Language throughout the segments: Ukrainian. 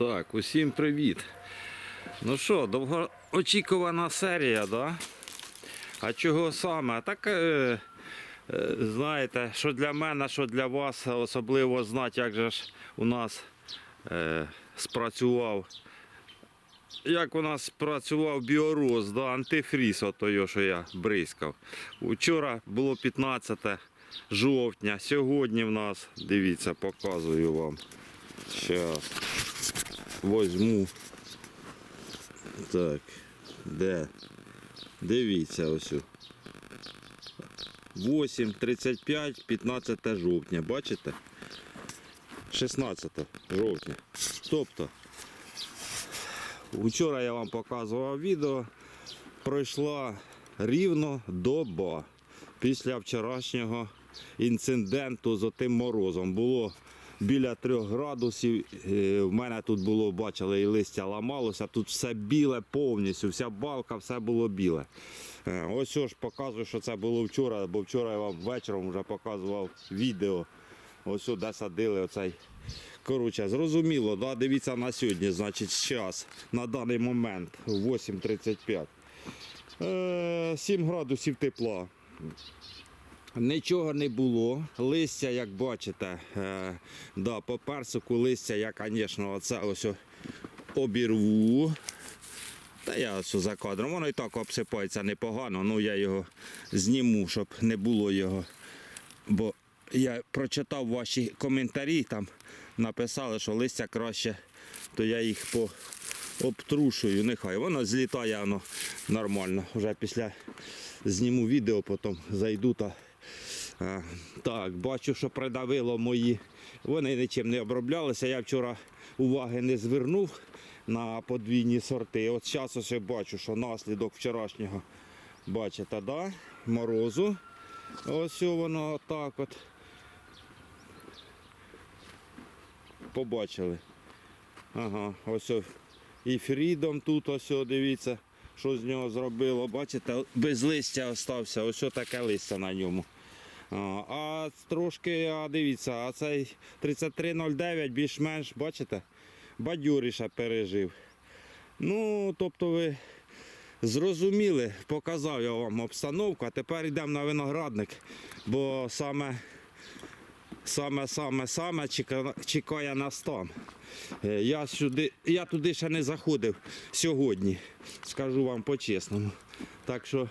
Так, усім привіт. Ну що, довгоочікувана серія, да? А чого саме? Так, е, е, знаєте, що для мене, що для вас, особливо знати, як же ж у нас е, спрацював. Як у нас працював біороз, да, антифріз, ото, що я бризкав. Вчора було 15 жовтня, сьогодні в нас, дивіться, показую вам. Щас. Возьму. Так. Де? Дивіться ось. 8.35, 15 жовтня. Бачите? 16 жовтня. Тобто, вчора я вам показував відео. Пройшла рівно доба після вчорашнього інциденту з отим морозом. Було біля трьох градусів. Е, В мене тут було, бачили, і листя ламалося. Тут все біле повністю, вся балка, все було біле. Е, Ось ж показую, що це було вчора, бо вчора я вам вечором вже показував відео. Ось де садили оцей. Коротше, зрозуміло, да? дивіться на сьогодні, значить, час, на даний момент 8.35. Е, 7 градусів тепла. Нічого не було. Листя, як бачите, е, да, по персику листя я, звісно, оце ось обірву. Та я ось за кадром. Воно і так обсипається непогано, ну я його зніму, щоб не було його. Бо я прочитав ваші коментарі, там написали, що листя краще, то я їх по обтрушую, нехай. Воно злітає воно нормально. Вже після зніму відео, потім зайду та. А, так, бачу, що придавило мої. Вони нічим не оброблялися. Я вчора уваги не звернув на подвійні сорти. От зараз ось я бачу, що наслідок вчорашнього, бачите, да? морозу. Ось воно так от. Побачили. Ага, ось і Фрідом тут ось дивіться, що з нього зробило. Бачите, без листя остався, ось таке листя на ньому. А, трошки, а дивіться, а цей 3309 більш-менш, бачите, бадьоріше пережив. Ну, тобто ви зрозуміли, показав я вам обстановку, а тепер йдемо на виноградник, бо саме саме саме саме чекає нас там. Е, Я, сюди, я туди ще не заходив сьогодні, скажу вам по-чесному. Так що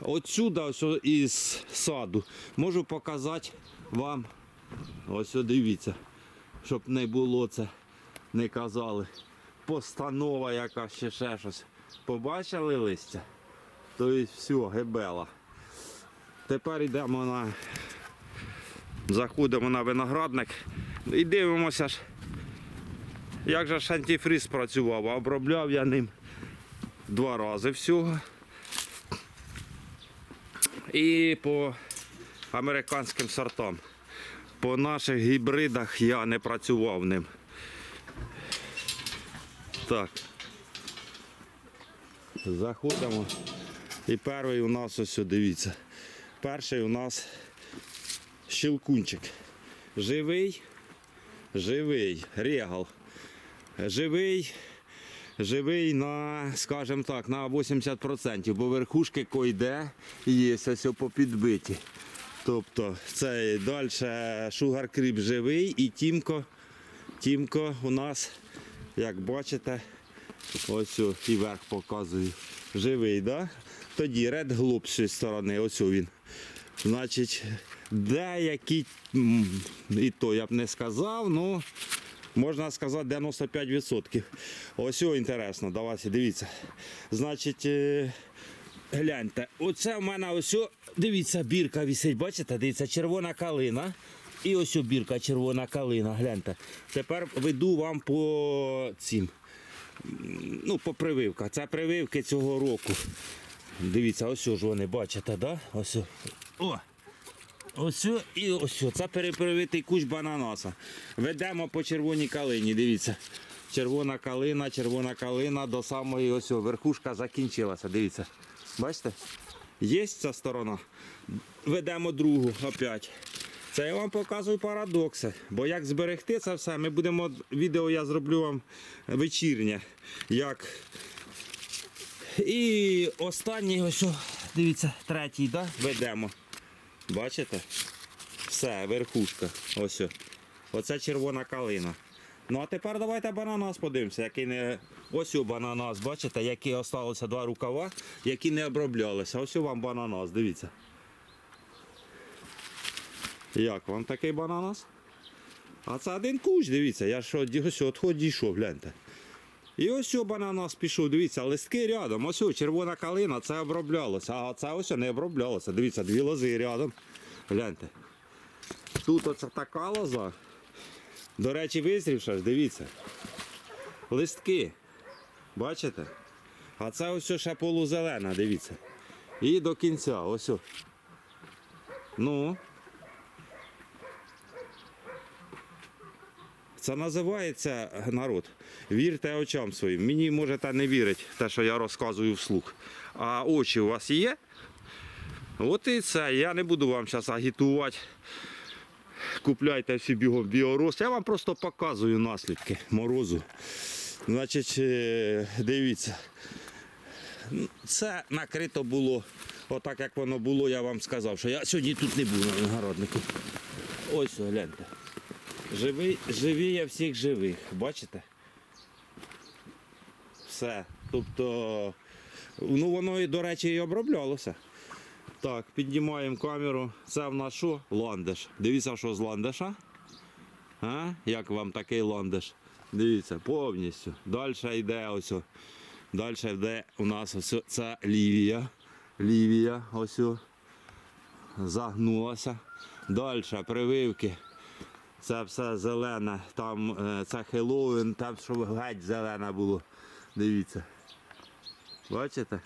отсюда, ось із саду, можу показати вам. Ось дивіться, щоб не було це, не казали. Постанова яка ще ще щось. Побачили листя? Тобто все, гебела. Тепер йдемо на заходимо на виноградник і дивимося як же ж антифриз працював. Обробляв я ним два рази всього. І по американським сортам. По наших гібридах я не працював ним. Так. Заходимо. І перший у нас ось, дивіться. Перший у нас щелкунчик. Живий, живий, регал. Живий, живий на, скажімо так, на 80%, бо верхушки койде є ось попідбиті. Тобто це далі шугар кріп живий і тімко, тімко у нас, як бачите, ось і верх показую. Живий, да? Тоді ред глоб з сторони, ось він. Значить, деякі, і то я б не сказав, ну можна сказати 95%. Ось о, інтересно, давайте дивіться. Значить, е, гляньте, оце в мене ось, о, дивіться, бірка висить, бачите, дивіться, червона калина. І ось о бірка червона калина, гляньте. Тепер веду вам по цим. Ну, по прививках. Це прививки цього року. Дивіться, ось ж вони, бачите, да? Ось. о. Ось і ось. Це перепривитий кущ бананаса. Ведемо по червоній калині, дивіться. Червона калина, червона калина до самої ось верхушка закінчилася. Дивіться. Бачите? Є ця сторона. Ведемо другу опять. Це я вам показую парадокси. Бо як зберегти це все, ми будемо відео я зроблю вам вечірнє. Як. І останній, ось, дивіться, третій, да? ведемо. Бачите? Все, верхушка. Ось. Оце червона калина. Ну а тепер давайте бананас подивимося, який не. Ось у бананас, бачите, які залишилося два рукава, які не оброблялися. Ось у вам бананас, дивіться. Як вам такий бананас? А це один кущ, дивіться, я що ось от дійшов, гляньте. І ось о бананас пішов, дивіться, листки рядом. Ось о, червона калина, це оброблялося. А це ось не оброблялося. Дивіться, дві лози рядом. Гляньте. Тут оце така лоза. До речі, визрівша ж, дивіться. Листки. Бачите? А це ось ще полузелена, дивіться. І до кінця, ось. Ну. Це називається народ. Вірте очам своїм. Мені можете не вірити те, що я розказую вслух. А очі у вас є? От і це. Я не буду вам зараз агітувати. Купляйте всі бігом біорост. Я вам просто показую наслідки морозу. Значить, е, дивіться. Це накрито було, отак як воно було, я вам сказав, що я сьогодні тут не був на винограднику. Ось гляньте. Живий, живі я всіх живих, бачите? Все. Тобто, ну воно і, до речі, і оброблялося. Так, піднімаємо камеру. Це в нас що? Ландиш. Дивіться, що з ландиша. А? Як вам такий ландиш? Дивіться, повністю. Далі йде ось. Далі йде у нас ось це лівія. Лівія ось. Загнулася. Далі прививки. Це все зелене. Там е, це Хеллоуін, там щоб геть зелене було. Дивіться. Бачите?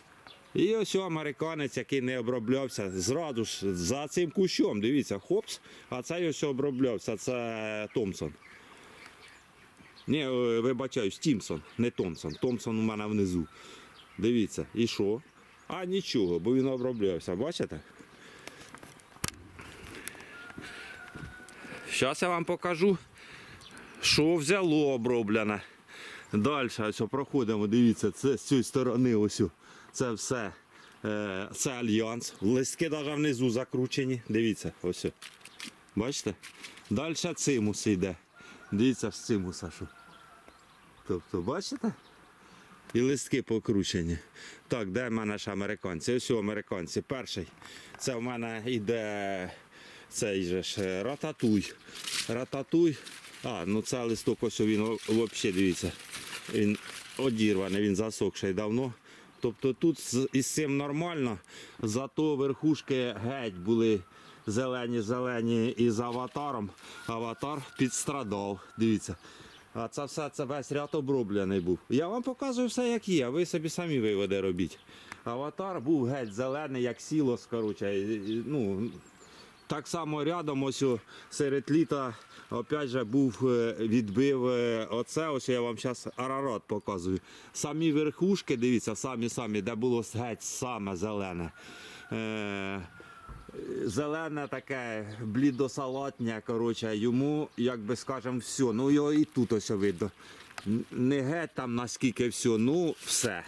І ось американець, який не оброблявся, зразу ж за цим кущом, дивіться, хопс, а цей ось оброблявся, це Томпсон. Ні, е, вибачаюсь, Тімсон, не Томпсон. Томпсон у мене внизу. Дивіться, і що? А нічого, бо він оброблявся, бачите? Зараз я вам покажу, що взяло оброблене. Далі ось проходимо, дивіться, це з цієї сторони ось. Це все. е, Це альянс. Листки навіть внизу закручені. Дивіться, ось. Бачите? Далі цимус йде. Дивіться з цимуса. Що. Тобто, бачите? І листки покручені. Так, де в мене ж американці? Ось о, американці. Перший. Це в мене йде цей же ж е, рататуй. Рататуй. А, ну це листок ось він взагалі дивіться. Він одірваний, він засохший давно. Тобто тут із цим нормально, зато верхушки геть були зелені-зелені із аватаром. Аватар підстрадав. Дивіться. А це все це весь ряд оброблений був. Я вам показую все, як є, а ви собі самі виводи робіть. Аватар був геть зелений, як сіло, коротше. Ну, так само рядом ось серед літа опять же був е, відбив е, оце, ось я вам зараз арарат показую. Самі верхушки, дивіться, самі самі, де було геть саме зелене. Е, Зелене таке блідосалатнє, коротше, йому, як би скажемо, все. Ну його і тут ось видно. Не геть там наскільки все, ну все.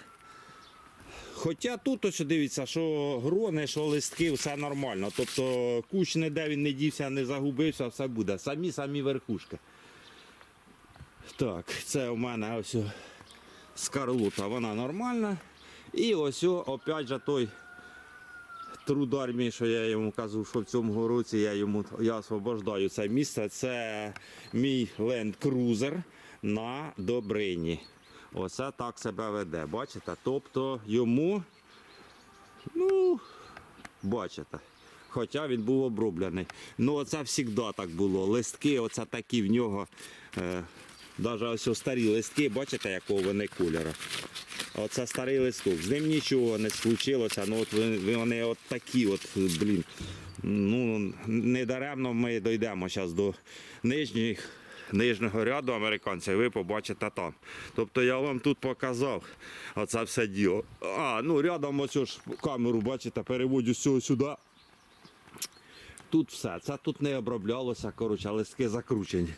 Хоча тут ось дивіться, що грони, що листки, все нормально. Тобто кущ ніде він не дівся, не загубився, все буде. Самі самі верхушки. Так, це у мене ось скарлута, вона нормальна. І ось опять же той труд армії, що я йому кажу, що в цьому році я йому я освобождаю це місце. Це мій Cruiser на Добрині. Оце так себе веде. Бачите? Тобто йому, ну, бачите. Хоча він був оброблений. Ну, це завжди так було. Листки, оце такі в нього. Е, навіть ось старі листки, бачите, якого вони кольору. Оце старий листок. З ним нічого не случилося. Ну от вони- от такі, от, блін. Ну, недаремно ми дійдемо зараз до нижніх, нижнього ряду американців, ви побачите там. Тобто я вам тут показав оце все діло. А, ну рядом ось ж камеру, бачите, переводю цього сюди. тут все. Це тут не оброблялося, коротше, листки закручені.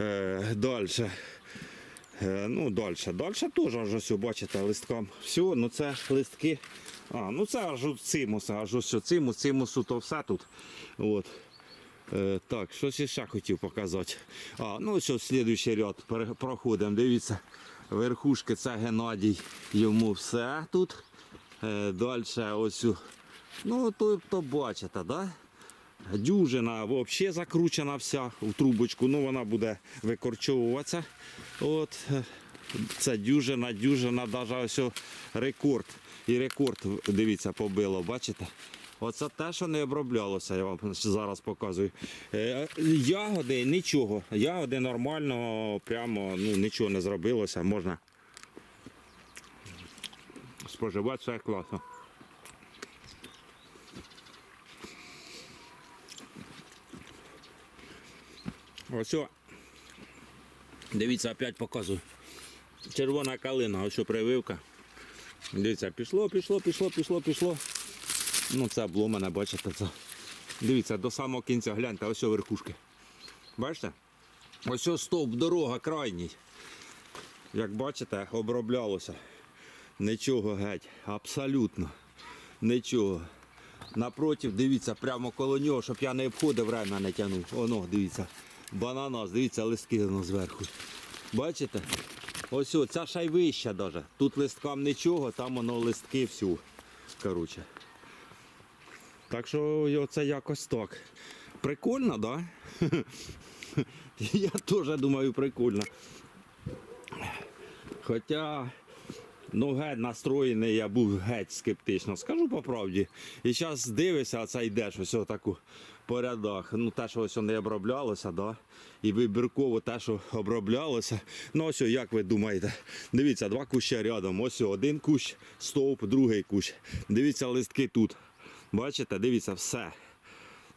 Е, далі. Е, ну, далі. Далі теж аж ось, бачите, листком. Все, ну це листки. А, ну це аж цимуса, аж ось цимус, цимусу, то все тут. От. Е, так, щось ще хотів показати. А, ну ось слідуючий ряд проходимо. Дивіться, верхушки це Геннадій. Йому все тут. Е, далі ось. Ну, то, то бачите, да? Дюжина взагалі закручена вся в трубочку, ну вона буде викорчовуватися. От, е, це дюжина, дюжина, навіть ось рекорд. І рекорд, дивіться, побило, бачите? Оце те, що не оброблялося, я вам зараз показую. Е, Ягоди нічого. Ягоди нормально, прямо ну, нічого не зробилося. Можна споживати все класно. Ось. Дивіться, опять показую. Червона калина, ось прививка. Дивіться, пішло, пішло, пішло, пішло, пішло. Ну це обломане, бачите це. Дивіться, до самого кінця гляньте, ось верхушки. Бачите? Ось о стовп, дорога крайній. Як бачите, оброблялося. Нічого геть, абсолютно. Нічого. Напротив, дивіться, прямо коло нього, щоб я не обходив, время не тягнув. Оно, дивіться. Бананас, дивіться, листки зверху. Бачите? Ось о, ця ще й вища даже. Тут листкам нічого, там воно листки всю. Коротше. Так що це якось так. Прикольно? Да? Я теж думаю, прикольно. Хоча, ну геть настроєний я був геть скептично, скажу по правді. І зараз дивишся, а це йдеш ось отаку по рядах. Ну, те, що ось не оброблялося, да? і вибірково те, що оброблялося. Ну ось, як ви думаєте, дивіться, два куща рядом. Ось один кущ, стовп, другий кущ. Дивіться, листки тут. Бачите, дивіться, все.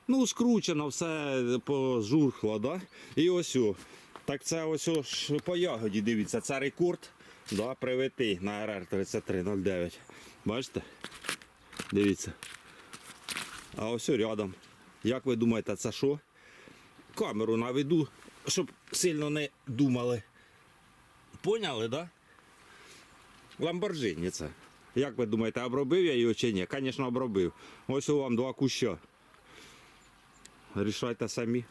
Ну, скручено, все пожурхло, да? І ось. о. Так це ось о по ягоді, дивіться, це рекорд да, привитий на РР 3309. Бачите? Дивіться. А ось рядом. Як ви думаєте, це що? Камеру наведу, щоб сильно не думали. Поняли, да? Ламборджині це. Як ви думаєте, обробив я його чи ні? Звісно, обробив. Ось у вам два куща. Рішайте самі.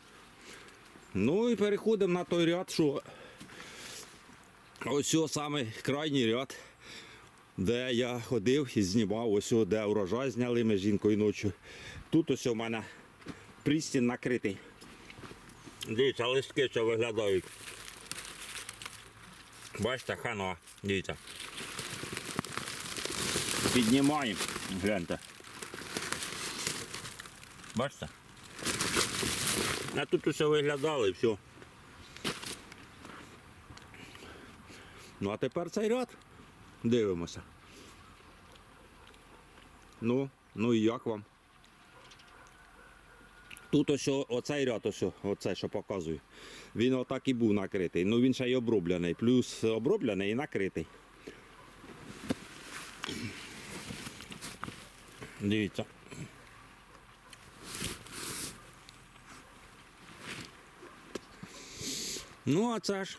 Ну і переходимо на той ряд, що ось саме крайній ряд, де я ходив і знімав, ось де урожай зняли ми з жінкою ночі. Тут ось у мене пристін накритий. Дивіться, листки що виглядають. Бачите, хана, дивіться. Піднімаємо, гляньте. Бачите? А тут усе виглядало і все. Ну а тепер цей ряд. Дивимося. Ну, ну і як вам? Тут ось оцей ряд, ось, о- оцей, що показую. Він отак і був накритий. Ну він ще й оброблений. Плюс оброблений і накритий. Дивіться. Ну, а це ж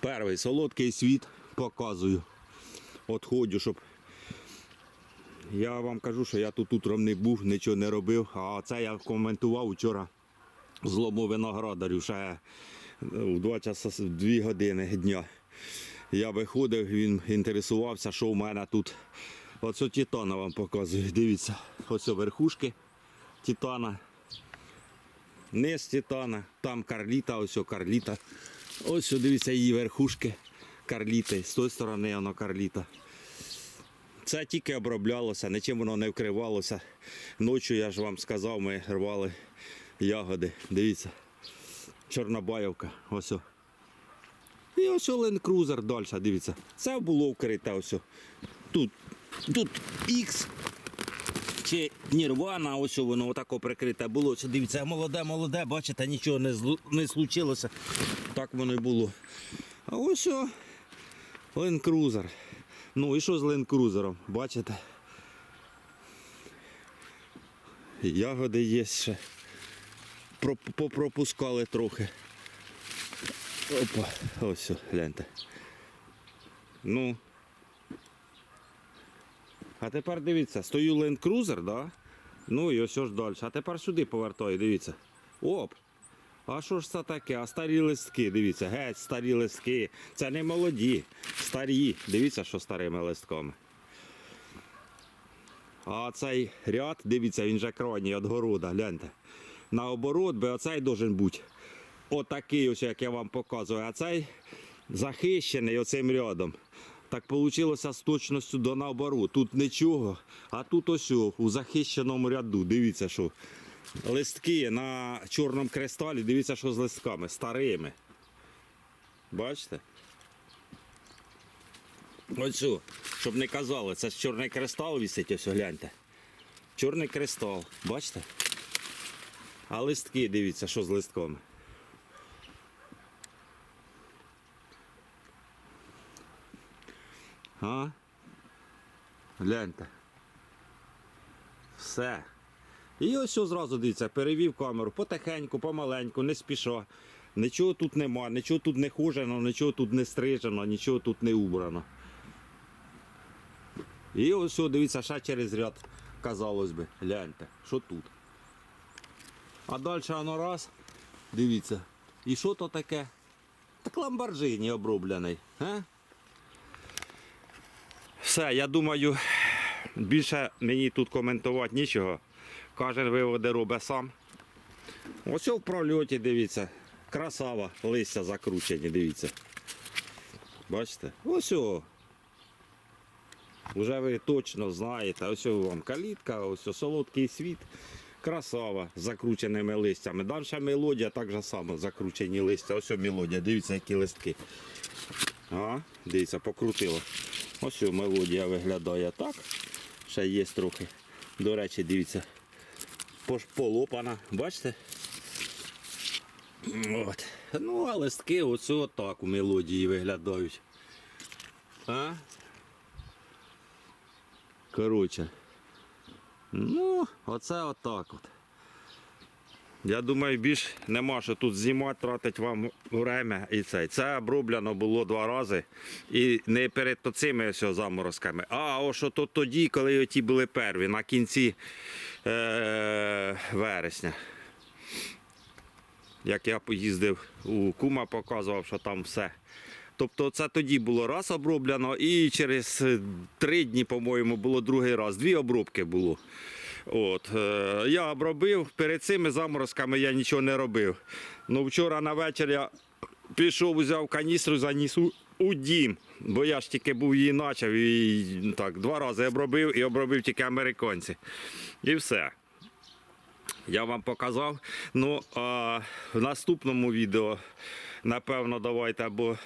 перший солодкий світ показую. Отходю, щоб. Я вам кажу, що я тут утром не був, нічого не робив. А це я коментував вчора злому виноградарю ще в 2 часа 2 години дня. Я виходив, він інтересувався, що в мене тут. Оце титана вам показую. Дивіться, ось верхушки титана. Низ титана, там карліта, ось карліта. Ось дивіться її верхушки карліти. З тої сторони воно карліта. Це тільки оброблялося, нічим воно не вкривалося. Ночі, я ж вам сказав, ми рвали ягоди. Дивіться. Чорнобаївка. Ось. І ось Cruiser далі, дивіться. Це було вкрите ось. Тут, X чи Нірвана, ось воно отако прикрите було. Ось дивіться, молоде, молоде, бачите, нічого не, злу- не случилося. Так воно і було. А ось о, Land Ну і що з Land Бачите? Ягоди є ще. Попропускали трохи. Опа, ось, гляньте. Ну. А тепер дивіться, стою Land Cruiser, да? Ну і ось ж далі. А тепер сюди повертаю, дивіться. Оп. А що ж це таке? А старі листки, дивіться, геть, старі листки. Це не молоді, старі. Дивіться, що старими листками. А цей ряд, дивіться, він же крайній від города, гляньте. Наоборот, би оцей должен бути отакий, ось як я вам показую, а цей захищений оцим рядом. Так вийшло з точністю до наоборот. Тут нічого, а тут ось у захищеному ряду. Дивіться, що листки на чорному кристалі, дивіться, що з листками, старими. Бачите? Ось, о, щоб не казали, це ж чорний кристал висить, ось гляньте. Чорний кристал, бачите? А листки, дивіться, що з листками. А? Гляньте. Все. І ось що зразу дивіться, перевів камеру потихеньку, помаленьку, не спіша. Нічого тут нема, нічого тут не хужено, нічого тут не стрижено, нічого тут не убрано. І ось дивіться, ще через ряд, казалось би, гляньте, що тут. А далі воно раз, дивіться. І що то таке? Так ламборджині оброблений. А? Все, я думаю, більше мені тут коментувати нічого. Кожен виводи робить сам. Ось в прольоті, дивіться. Красава, листя закручені, дивіться. Бачите? Ось. Уже ви точно знаєте, ось вам калітка, ось солодкий світ. Красава з закрученими листями. Далі мелодія так же само закручені листя. Ось мелодія, дивіться, які листки. А, дивіться, покрутило. Ось мелодія виглядає так. Ще є трохи. До речі, дивіться. Полопана, бачите? От. Ну, а листки оце отак у мелодії виглядають. А? Коротше. Ну, оце отак от. Я думаю, більш нема що тут знімати, тратить вам время і це. Це оброблено було два рази. І не перед цими заморозками, а що то тоді, коли ті були перві, на кінці е- вересня. Як я поїздив у кума, показував, що там все. Тобто це тоді було раз оброблено, і через три дні, по-моєму, було другий раз. Дві обробки було. От, е, я обробив, перед цими заморозками я нічого не робив. Ну, вчора на вечір я пішов, взяв каністру, заніс у, дім, бо я ж тільки був її почав і так, два рази обробив і обробив тільки американці. І все. Я вам показав. Ну, а в наступному відео, напевно, давайте або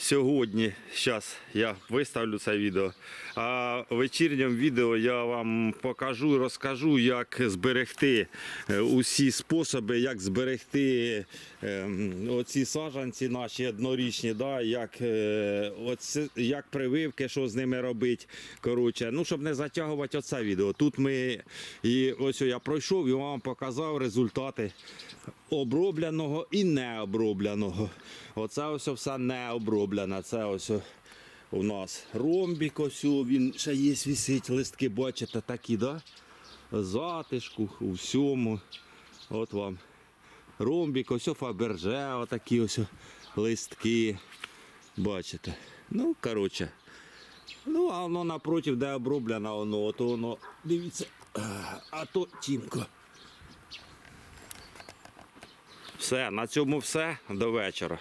сьогодні, зараз я виставлю це відео. А в вечірньому відео я вам покажу, розкажу, як зберегти е, усі способи, як зберегти ем, оці саджанці наші однорічні, да, як, е, оце, як прививки, що з ними робити. Коротше, ну, щоб не затягувати оце відео. Тут ми і ось я пройшов і вам показав результати обробленого і необробленого. Оце ось все не оброблене. Це ось у нас ромбік, ось він ще є висить, листки, бачите, такі, да? Затишку у всьому. От вам. Ромбік, ось фаберже, отакі ось листки. Бачите. Ну, коротше. Ну, а воно напротив, де оброблено, воно, то воно, дивіться, а то тімко. Все, на цьому все. До вечора.